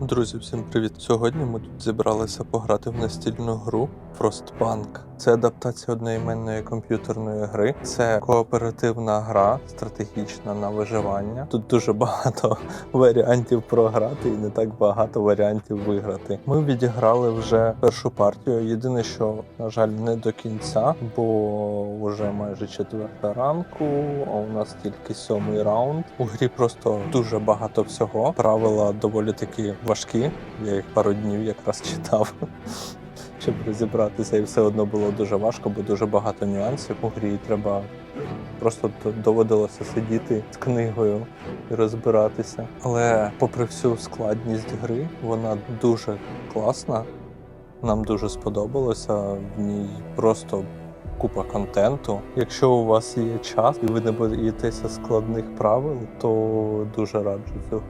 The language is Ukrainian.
Друзі, всім привіт! Сьогодні ми тут зібралися пограти в настільну гру Frostpunk. Це адаптація одноіменної комп'ютерної гри. Це кооперативна гра, стратегічна на виживання. Тут дуже багато варіантів програти і не так багато варіантів виграти. Ми відіграли вже першу партію. Єдине, що на жаль, не до кінця, бо вже майже четверта ранку. А у нас тільки сьомий раунд. У грі просто дуже багато всього. Правила доволі таки важкі. Я їх пару днів якраз читав. Щоб розібратися, і все одно було дуже важко, бо дуже багато нюансів у грі. і Треба просто доводилося сидіти з книгою і розбиратися. Але попри всю складність гри, вона дуже класна. Нам дуже сподобалося. В ній просто купа контенту. Якщо у вас є час і ви не боїтеся складних правил, то дуже раджу цього